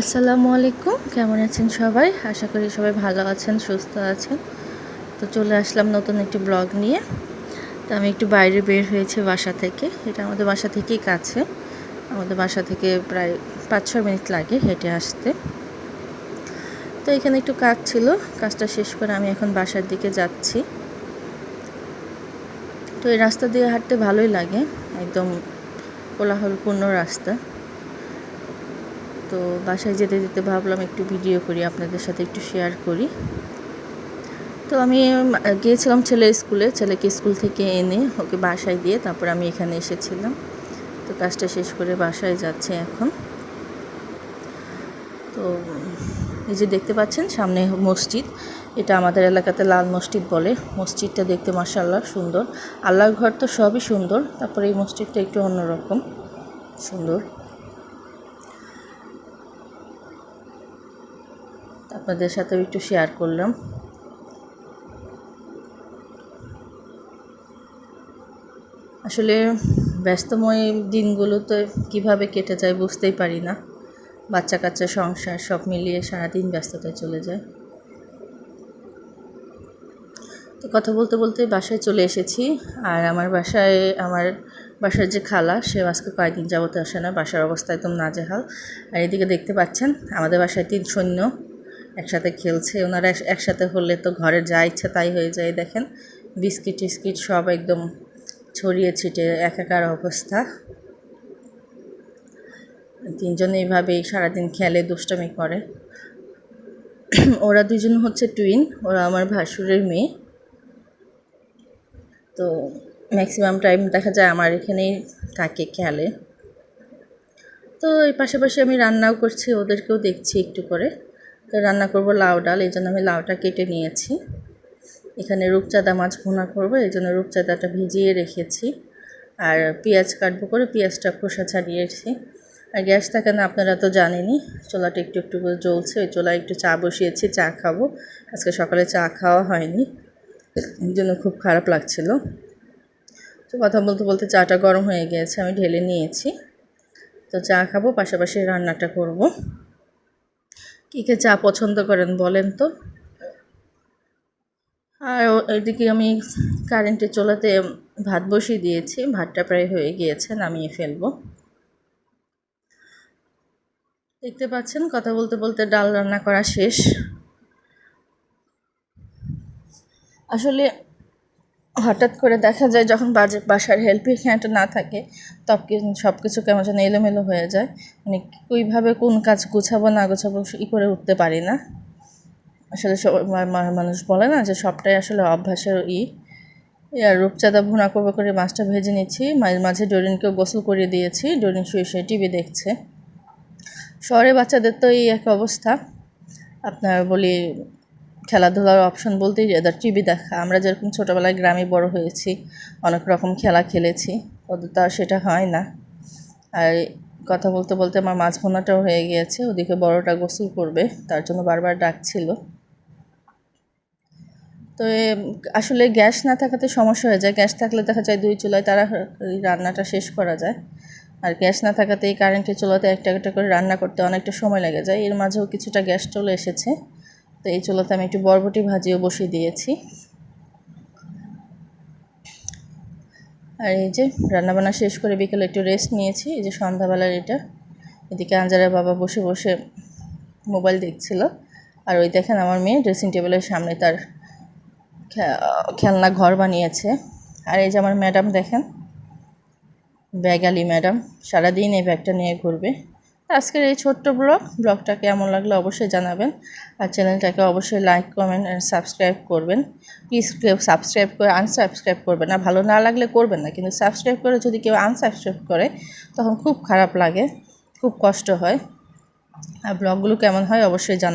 আসসালামু আলাইকুম। কেমন আছেন সবাই? আশা করি সবাই ভালো আছেন, সুস্থ আছেন। তো চলে আসলাম নতুন একটি ব্লগ নিয়ে। তো আমি একটু বাইরে বের হয়েছে বাসা থেকে। এটা আমাদের বাসা থেকেই কাছে। আমাদের বাসা থেকে প্রায় পাঁচ ছয় মিনিট লাগে হেঁটে আসতে। তো এখানে একটু কাজ ছিল। কাজটা শেষ করে আমি এখন বাসার দিকে যাচ্ছি। তো এই রাস্তা দিয়ে হাঁটতে ভালোই লাগে। একদম কোলাহলপূর্ণ রাস্তা। তো বাসায় যেতে যেতে ভাবলাম একটু ভিডিও করি, আপনাদের সাথে একটু শেয়ার করি। তো আমি গিয়েছিলাম ছেলে স্কুলে ছেলেকে স্কুল থেকে এনে ওকে বাসায় দিয়ে তারপর আমি এখানে এসেছিলাম। তো কাজটা শেষ করে বাসায় যাচ্ছে এখন। তো, এই যে দেখতে পাচ্ছেন, সামনে মসজিদ। এটা আমাদের এলাকাতে লাল মসজিদ বলে। মসজিদটা দেখতে মাসাল্লাহ সুন্দর। আল্লাহর ঘর তো সবই সুন্দর, তারপরে এই মসজিদটা একটু অন্যরকম। সুন্দর। আপনাদের সাথেও একটু শেয়ার করলাম। আসলে ব্যস্তময় দিনগুলোতে কীভাবে কেটে যায় বুঝতেই পারি না। বাচ্চা কাচ্চা সংসার সব মিলিয়ে সারাদিন ব্যস্ততায় চলে যায়। তো কথা বলতে বলতে বাসায় চলে এসেছি আর আমার বাসায়, আমার বাসার যে খালা, সে আজকে কয়েকদিন যাবতে আসে না। বাসার অবস্থা একদম নাজেহাল। আর এদিকে দেখতে পাচ্ছেন, আমাদের বাসায় তিন সৈন্য। একসাথে খেলছে, ওনারা একসাথে হলে তো ঘরে যা ইচ্ছা তাই হয়ে যায়, দেখেন। বিস্কিট টিস্কিট সব একদম ছড়িয়ে ছিটে একাকার অবস্থা। তিনজন এইভাবেই সারাদিন খেলে, দুষ্টামি করে। ওরা দুজন হচ্ছে টুইন, ওরা আমার ভাসুরের মেয়ে। তো ম্যাক্সিমাম টাইম দেখা যায় আমার এখানেই থাকে খেলে। তো এই পাশাপাশি আমি রান্নাও করছি, ওদেরকেও দেখছি একটু করে। তো রান্না করব লাউ ডাল, এই জন্য আমি লাউটা কেটে নিয়েছি। এখানে রূপচাঁদা মাছ ভুনা করব, এই জন্য রূপচাঁদাটা ভিজিয়ে রেখেছি। আর পেঁয়াজ কাটবো করে পেঁয়াজটা খোসা ছাড়িয়েছি। আর গ্যাস থাকে না, আপনারা তো জানেনই, চোলাটা একটু একটু করে জ্বলছে, ওই চোলায় একটু চা বসিয়েছি, চা খাব। আজকে সকালে চা খাওয়া হয়নি, এই জন্য খুব খারাপ লাগছিল। তো কথা বলতে বলতে চাটা গরম হয়ে গিয়েছে আমি ঢেলে নিয়েছি। তো চা খাব, পাশাপাশি রান্নাটা করব। কী কে চা পছন্দ করেন বলেন তো? আর এদিকে আমি কারেন্টে চলাতে ভাত বসিয়ে দিয়েছি, ভাতটা প্রায় হয়ে গিয়েছে, নামিয়ে ফেলব। দেখতে পাচ্ছেন, কথা বলতে বলতে ডাল রান্না করা শেষ। আসলে হঠাৎ করে দেখা যায় যখন বাজে বাসার হেল্পিং হ্যান্ড না থাকে তখন সব কিছু কেমন যেন এলোমেলো হয়ে যায়। মানে কীভাবে কোন কাজ গুছাবো, না গোছাবো ই করে উঠতে পারি না। আসলে মানুষ বলে না যে সবটাই আসলে অভ্যাসের ই। আর রূপচাঁদা ভুনা করব করে মাছটা ভেজে নিচ্ছি। মাঝে মাঝে ডোরিনকেও গোসল করিয়ে দিয়েছি। ডোরিন শুয়ে শুয়ে টিভি দেখছে। শহরে বাচ্চাদের তো এই এক অবস্থা। আপনার বলি খেলাধুলার অপশন বলতেই এদের টিভি দেখা। আমরা যেরকম ছোটোবেলায় গ্রামে বড় হয়েছি, অনেক রকম খেলা খেলেছি, ওদের তো আর সেটা হয় না। আর কথা বলতে বলতে আমার মাছ ভোনাটাও হয়ে গিয়েছে, ওদিকে বড়টা গোসল করবে, তার জন্য বারবার ডাকছিল। তো আসলে গ্যাস না থাকাতে সমস্যা হয়ে যায়। গ্যাস থাকলে দেখা যায় দুই চুলায় তারা রান্নাটা শেষ করা যায়। আর গ্যাস না থাকাতে এই কারেন্টের চুলাতে একটা একটা করে রান্না করতে অনেকটা সময় লেগে যায়। এর মাঝেও কিছুটা গ্যাস চলে এসেছে। তো এই চুলাতে আমি একটু বরবটি ভাজিও বসিয়ে দিয়েছি। আর এই যে রান্নাবান্না শেষ করে বিকেলে একটু রেস্ট নিয়েছি, এই যে সন্ধ্যাবেলার এটা। এদিকে আঞ্জারের বাবা বসে বসে মোবাইল দেখছিল। আর ওই দেখেন আমার মেয়ে ড্রেসিং টেবিলের সামনে তার খেলনা ঘর বানিয়েছে। আর এই যে আমার ম্যাডাম দেখেন ব্যাগালি ম্যাডাম সারাদিন এই ব্যাগটা নিয়ে ঘুরবে। আজকের এই ছোট্ট ব্লগ, ব্লগটা কেমন লাগল অবশ্যই জানাবেন। আর চ্যানেলটাকে অবশ্যই লাইক কমেন্ট অ্যান্ড সাবস্ক্রাইব করবেন। প্লিজ সাবস্ক্রাইব করে আনসাবস্ক্রাইব করবেন না। ভালো না লাগলে করবেন না, কিন্তু সাবস্ক্রাইব করে যদি কেউ আনসাবস্ক্রাইব করে, তখন খুব খারাপ লাগে, খুব কষ্ট হয়। আর ব্লগগুলো কেমন হয় অবশ্যই জানা